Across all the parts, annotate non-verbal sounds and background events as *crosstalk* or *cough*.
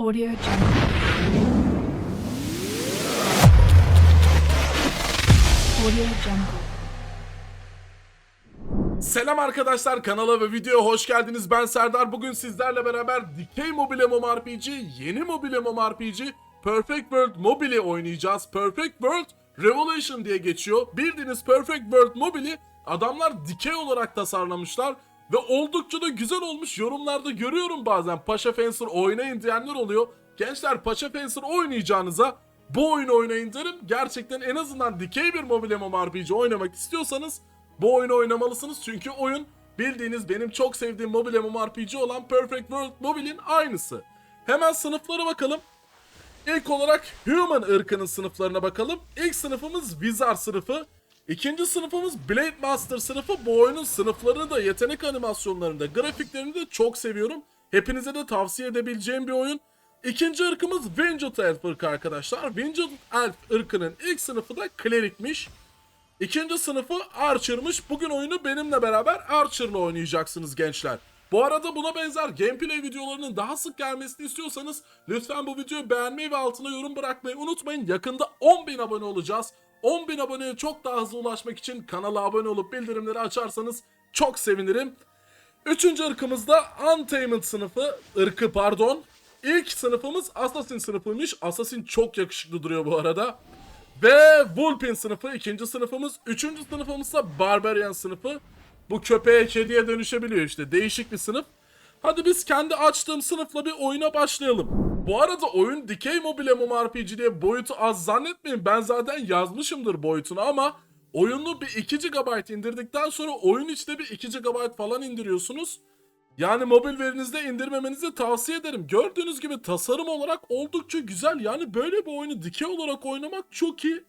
Audio Jungle. Audio Jungle. Selam arkadaşlar kanala ve videoya hoş geldiniz. Ben Serdar. Bugün sizlerle beraber Dikey Mobile MMORPG, yeni Mobile MMORPG Perfect World Mobile'i oynayacağız. Perfect World Revolution diye geçiyor. Bildiğiniz Perfect World Mobile'i adamlar dikey olarak tasarlamışlar ve oldukça da güzel olmuş. Yorumlarda görüyorum bazen Paşa Fencer oynayın diyenler oluyor. Gençler Paşa Fencer oynayacağınıza bu oyunu oynayın derim. Gerçekten en azından dikey bir mobile MMORPG oynamak istiyorsanız bu oyunu oynamalısınız çünkü oyun bildiğiniz benim çok sevdiğim mobile MMORPG olan Perfect World Mobile'in aynısı. Hemen sınıflara bakalım. İlk olarak Human ırkının sınıflarına bakalım. İlk sınıfımız Wizard sınıfı. İkinci sınıfımız Blade Master sınıfı. Bu oyunun sınıflarını da yetenek animasyonlarını da grafiklerini de çok seviyorum. Hepinize de tavsiye edebileceğim bir oyun. İkinci ırkımız Winged Elf ırkı arkadaşlar. Winged Elf ırkının ilk sınıfı da Cleric'miş. İkinci sınıfı Archer'mış. Bugün oyunu benimle beraber Archer'la oynayacaksınız gençler. Bu arada buna benzer gameplay videolarının daha sık gelmesini istiyorsanız lütfen bu videoyu beğenmeyi ve altına yorum bırakmayı unutmayın. Yakında 10.000 abone olacağız. 10.000 aboneye çok daha hızlı ulaşmak için kanala abone olup bildirimleri açarsanız çok sevinirim. Üçüncü ırkımız da Untamed sınıfı, ırkı pardon. İlk sınıfımız Assassin sınıfıymış. Assassin çok yakışıklı duruyor bu arada. Ve Vulpin sınıfı ikinci sınıfımız. Üçüncü sınıfımızsa Barbarian sınıfı. Bu köpeğe kediye dönüşebiliyor işte. Değişik bir sınıf. Hadi biz kendi açtığım sınıfla bir oyuna başlayalım. Bu arada oyun Decay Mobile MMORPG diye boyutu az zannetmeyin. Ben zaten yazmışımdır boyutunu ama oyunu bir 2 GB indirdikten sonra oyun içinde bir 2 GB falan indiriyorsunuz. Yani mobil verinizde indirmemenizi tavsiye ederim. Gördüğünüz gibi tasarım olarak oldukça güzel. Yani böyle bir oyunu dikey olarak oynamak çok iyi.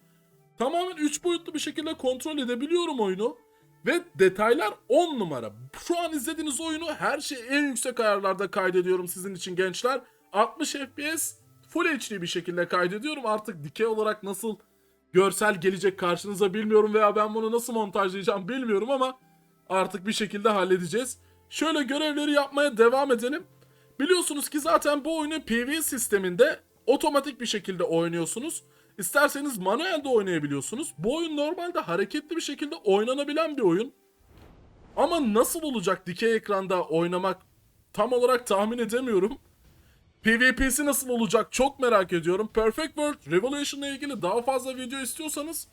Tamamen 3 boyutlu bir şekilde kontrol edebiliyorum oyunu. Ve detaylar 10 numara. Şu an izlediğiniz oyunu her şey en yüksek ayarlarda kaydediyorum sizin için gençler. 60 FPS Full HD bir şekilde kaydediyorum. Artık dikey olarak nasıl görsel gelecek karşınıza bilmiyorum veya ben bunu nasıl montajlayacağım bilmiyorum ama artık bir şekilde halledeceğiz. Şöyle görevleri yapmaya devam edelim. Biliyorsunuz ki zaten bu oyunu PvE sisteminde otomatik bir şekilde oynuyorsunuz. İsterseniz manuelde oynayabiliyorsunuz. Bu oyun normalde hareketli bir şekilde oynanabilen bir oyun. Ama nasıl olacak dikey ekranda oynamak tam olarak tahmin edemiyorum. PvP'si nasıl olacak çok merak ediyorum. Perfect World Revolution ile ilgili daha fazla video istiyorsanız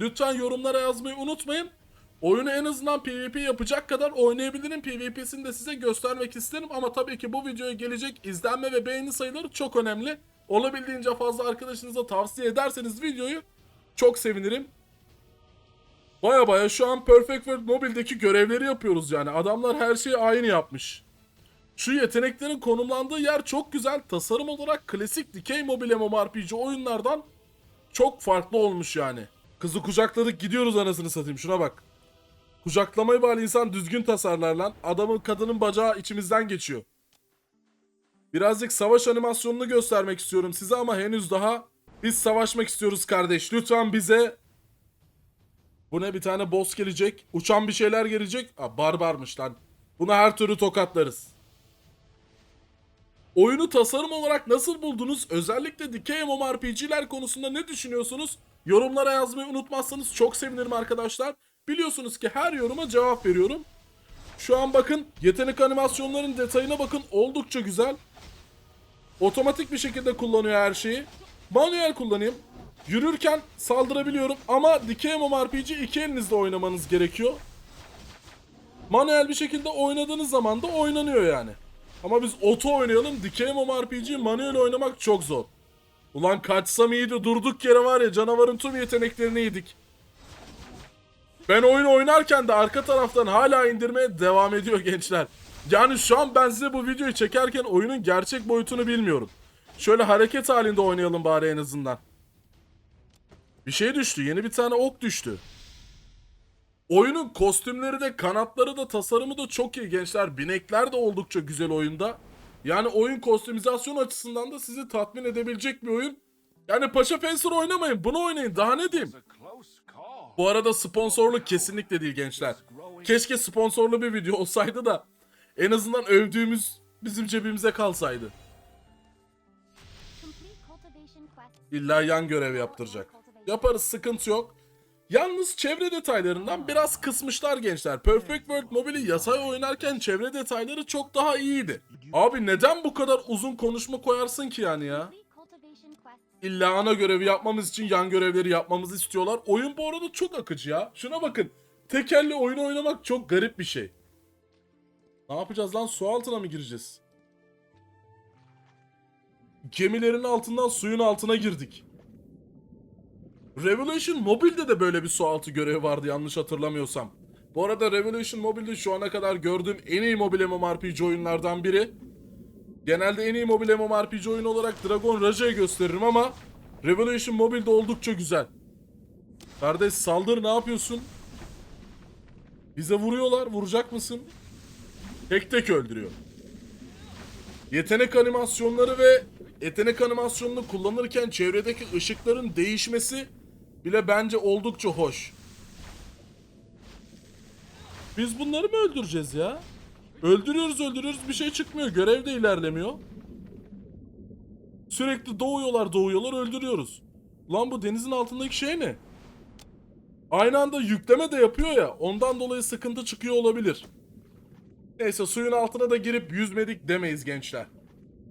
lütfen yorumlara yazmayı unutmayın. Oyunu en azından PvP yapacak kadar oynayabilirim. PvP'sini de size göstermek isterim ama tabii ki bu videoya gelecek izlenme ve beğeni sayıları çok önemli. Olabildiğince fazla arkadaşınıza tavsiye ederseniz videoyu çok sevinirim. Baya baya şu an Perfect World Mobile'deki görevleri yapıyoruz yani. Adamlar her şeyi aynı yapmış. Şu yeteneklerin konumlandığı yer çok güzel. Tasarım olarak klasik dikey mobile MMORPG oyunlardan çok farklı olmuş yani. Kızı kucakladık gidiyoruz anasını satayım şuna bak. Kucaklamayı bari insan düzgün tasarlar lan. Adamın kadının bacağı içimizden geçiyor. Birazcık savaş animasyonunu göstermek istiyorum size ama henüz daha biz savaşmak istiyoruz kardeş. Lütfen bize bu ne bir tane boss gelecek. Uçan bir şeyler gelecek. Aa, barbarmış lan. Bunu her türlü tokatlarız. Oyunu tasarım olarak nasıl buldunuz? Özellikle dikey MMORPG'ler konusunda ne düşünüyorsunuz? Yorumlara yazmayı unutmazsanız çok sevinirim arkadaşlar. Biliyorsunuz ki her yoruma cevap veriyorum. Şu an bakın yetenek animasyonların detayına bakın oldukça güzel. Otomatik bir şekilde kullanıyor her şeyi. Manuel kullanayım. Yürürken saldırabiliyorum ama dikey MMORPG iki elinizle oynamanız gerekiyor. Manuel bir şekilde oynadığınız zaman da oynanıyor yani. Ama biz oto oynayalım. Dikey MMORPG manuel oynamak çok zor. Ulan kaçsam iyiydi durduk yere var ya canavarın tüm yeteneklerini yedik. Ben oyun oynarken de arka taraftan hala indirmeye devam ediyor *laughs* gençler. Yani şu an ben size bu videoyu çekerken oyunun gerçek boyutunu bilmiyorum. Şöyle hareket halinde oynayalım bari en azından. Bir şey düştü. Yeni bir tane ok düştü. Oyunun kostümleri de kanatları da tasarımı da çok iyi gençler. Binekler de oldukça güzel oyunda. Yani oyun kostümizasyon açısından da sizi tatmin edebilecek bir oyun. Yani Paşa Fencer oynamayın. Bunu oynayın. Daha ne diyeyim? Bu arada sponsorluk kesinlikle değil gençler. Keşke sponsorlu bir video olsaydı da en azından övdüğümüz bizim cebimize kalsaydı. İlla yan görev yaptıracak. Yaparız sıkıntı yok. Yalnız çevre detaylarından biraz kısmışlar gençler. Perfect World Mobile'i yasaya oynarken çevre detayları çok daha iyiydi. Abi neden bu kadar uzun konuşma koyarsın ki yani ya? İlla ana görevi yapmamız için yan görevleri yapmamızı istiyorlar. Oyun bu arada çok akıcı ya. Şuna bakın. Tekerle oyun oynamak çok garip bir şey. Ne yapacağız lan? Su altına mı gireceğiz? Gemilerin altından suyun altına girdik. Revolution Mobile'de de böyle bir su altı görevi vardı yanlış hatırlamıyorsam. Bu arada Revolution Mobile'de şu ana kadar gördüğüm en iyi mobil MMORPG oyunlardan biri. Genelde en iyi mobil MMORPG oyunu olarak Dragon Raja'yı gösteririm ama Revolution Mobile'de oldukça güzel. Kardeş saldır ne yapıyorsun? Bize vuruyorlar vuracak mısın? Tek tek öldürüyor. Yetenek animasyonları ve yetenek animasyonunu kullanırken çevredeki ışıkların değişmesi bile bence oldukça hoş. Biz bunları mı öldüreceğiz ya? Öldürüyoruz öldürüyoruz bir şey çıkmıyor. Görev de ilerlemiyor. Sürekli doğuyorlar doğuyorlar öldürüyoruz. Lan bu denizin altındaki şey ne? Aynı anda yükleme de yapıyor ya. Ondan dolayı sıkıntı çıkıyor olabilir. Neyse suyun altına da girip yüzmedik demeyiz gençler.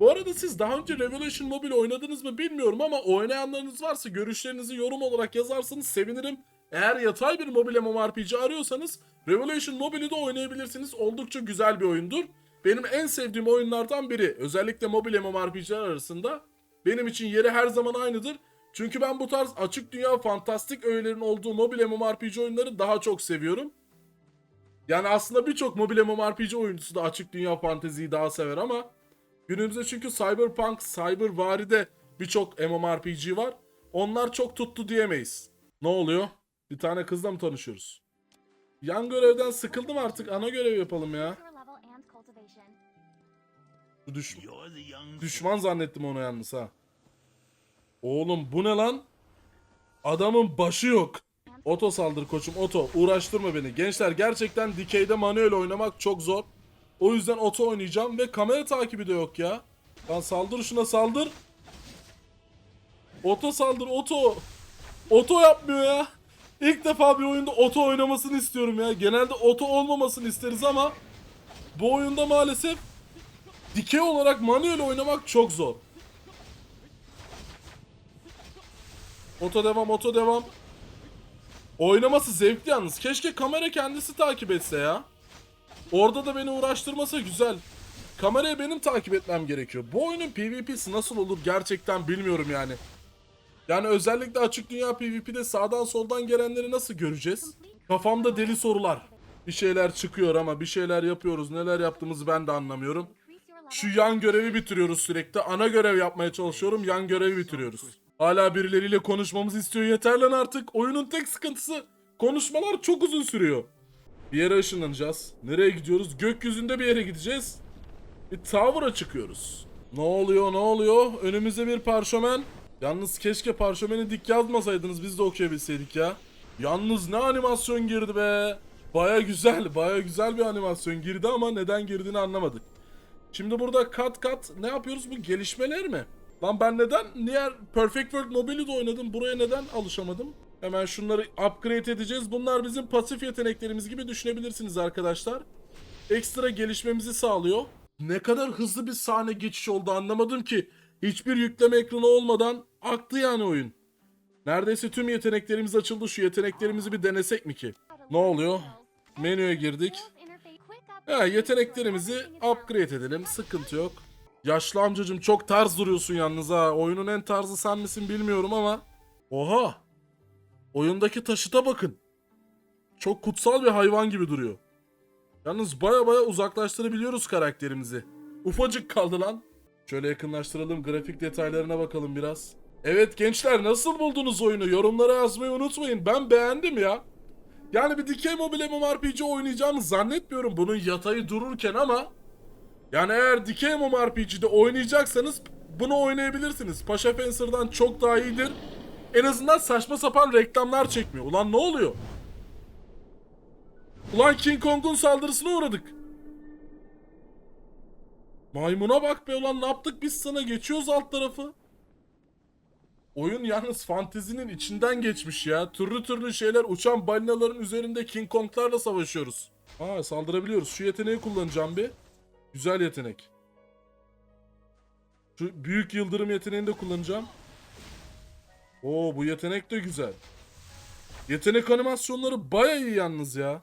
Bu arada siz daha önce Revolution Mobile oynadınız mı bilmiyorum ama oynayanlarınız varsa görüşlerinizi yorum olarak yazarsanız sevinirim. Eğer yatay bir mobil MMORPG arıyorsanız Revolution Mobile'i de oynayabilirsiniz. Oldukça güzel bir oyundur. Benim en sevdiğim oyunlardan biri. Özellikle mobil MMORPG'ler arasında. Benim için yeri her zaman aynıdır. Çünkü ben bu tarz açık dünya fantastik öğelerin olduğu mobil MMORPG oyunları daha çok seviyorum. Yani aslında birçok mobil MMORPG oyuncusu da açık dünya fanteziyi daha sever ama günümüzde çünkü Cyberpunk, Cyberwari'de birçok MMORPG var. Onlar çok tuttu diyemeyiz. Ne oluyor? Bir tane kızla mı tanışıyoruz? Yan görevden sıkıldım artık. Ana görev yapalım ya. Şu düş- düşman zannettim onu yalnız ha. Oğlum bu ne lan? Adamın başı yok. Oto saldır koçum oto. Uğraştırma beni. Gençler gerçekten dikeyde manuel oynamak çok zor. O yüzden oto oynayacağım ve kamera takibi de yok ya. Lan saldır şuna saldır. Oto saldır oto. Oto yapmıyor ya. İlk defa bir oyunda oto oynamasını istiyorum ya. Genelde oto olmamasını isteriz ama bu oyunda maalesef dikey olarak manuel oynamak çok zor. Oto devam, oto devam. Oynaması zevkli yalnız. Keşke kamera kendisi takip etse ya. Orada da beni uğraştırmasa güzel. Kamerayı benim takip etmem gerekiyor. Bu oyunun PvP'si nasıl olur gerçekten bilmiyorum yani. Yani özellikle açık dünya PvP'de sağdan soldan gelenleri nasıl göreceğiz? Kafamda deli sorular. Bir şeyler çıkıyor ama bir şeyler yapıyoruz. Neler yaptığımızı ben de anlamıyorum. Şu yan görevi bitiriyoruz sürekli. Ana görev yapmaya çalışıyorum. Yan görevi bitiriyoruz. Hala birileriyle konuşmamızı istiyor. Yeter lan artık. Oyunun tek sıkıntısı konuşmalar çok uzun sürüyor. Bir yere ışınlanacağız. Nereye gidiyoruz? Gökyüzünde bir yere gideceğiz. Bir tower'a çıkıyoruz. Ne oluyor ne oluyor? Önümüzde bir parşömen. Yalnız keşke parşömeni dik yazmasaydınız biz de okuyabilseydik ya. Yalnız ne animasyon girdi be. Baya güzel baya güzel bir animasyon girdi ama neden girdiğini anlamadık. Şimdi burada kat kat ne yapıyoruz bu gelişmeler mi? Lan ben neden diğer Perfect World Mobile'de oynadım buraya neden alışamadım? Hemen şunları upgrade edeceğiz. Bunlar bizim pasif yeteneklerimiz gibi düşünebilirsiniz arkadaşlar. Ekstra gelişmemizi sağlıyor. Ne kadar hızlı bir sahne geçiş oldu anlamadım ki. Hiçbir yükleme ekranı olmadan aktı yani oyun. Neredeyse tüm yeteneklerimiz açıldı. Şu yeteneklerimizi bir denesek mi ki? Ne oluyor? Menüye girdik. He, yeteneklerimizi upgrade edelim. Sıkıntı yok. Yaşlı amcacım çok tarz duruyorsun yalnız ha. Oyunun en tarzı sen misin bilmiyorum ama. Oha. Oyundaki taşıta bakın. Çok kutsal bir hayvan gibi duruyor. Yalnız baya baya uzaklaştırabiliyoruz karakterimizi. Ufacık kaldı lan. Şöyle yakınlaştıralım grafik detaylarına bakalım biraz. Evet gençler nasıl buldunuz oyunu? Yorumlara yazmayı unutmayın. Ben beğendim ya. Yani bir dikey mobil MMORPG oynayacağımı zannetmiyorum bunun yatayı dururken ama yani eğer dikey MMORPG'de oynayacaksanız bunu oynayabilirsiniz. Paşa Fencer'dan çok daha iyidir. En azından saçma sapan reklamlar çekmiyor. Ulan ne oluyor? Ulan King Kong'un saldırısına uğradık. Maymuna bak be ulan ne yaptık biz sana geçiyoruz alt tarafı. Oyun yalnız fantezinin içinden geçmiş ya. Türlü türlü şeyler uçan balinaların üzerinde King Kong'larla savaşıyoruz. Aa saldırabiliyoruz. Şu yeteneği kullanacağım bir. Güzel yetenek. Şu büyük yıldırım yeteneğini de kullanacağım. Oo bu yetenek de güzel. Yetenek animasyonları baya iyi yalnız ya.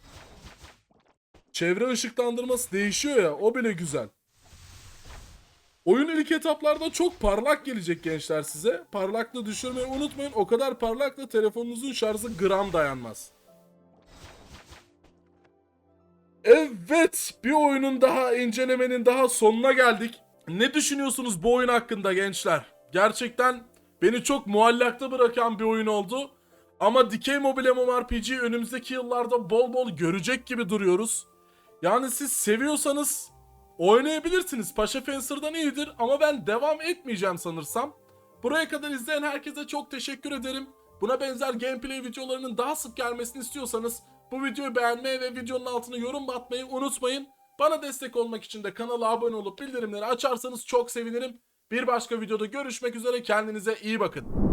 Çevre ışıklandırması değişiyor ya o bile güzel. Oyun ilk etaplarda çok parlak gelecek gençler size. Parlaklığı düşürmeyi unutmayın. O kadar parlakla telefonunuzun şarjı gram dayanmaz. Evet, bir oyunun daha incelemenin daha sonuna geldik. Ne düşünüyorsunuz bu oyun hakkında gençler? Gerçekten beni çok muallakta bırakan bir oyun oldu. Ama Dikey Mobile MMORPG önümüzdeki yıllarda bol bol görecek gibi duruyoruz. Yani siz seviyorsanız oynayabilirsiniz. Paşa Fencer'dan iyidir ama ben devam etmeyeceğim sanırsam. Buraya kadar izleyen herkese çok teşekkür ederim. Buna benzer gameplay videolarının daha sık gelmesini istiyorsanız bu videoyu beğenmeyi ve videonun altına yorum atmayı unutmayın. Bana destek olmak için de kanala abone olup bildirimleri açarsanız çok sevinirim. Bir başka videoda görüşmek üzere kendinize iyi bakın.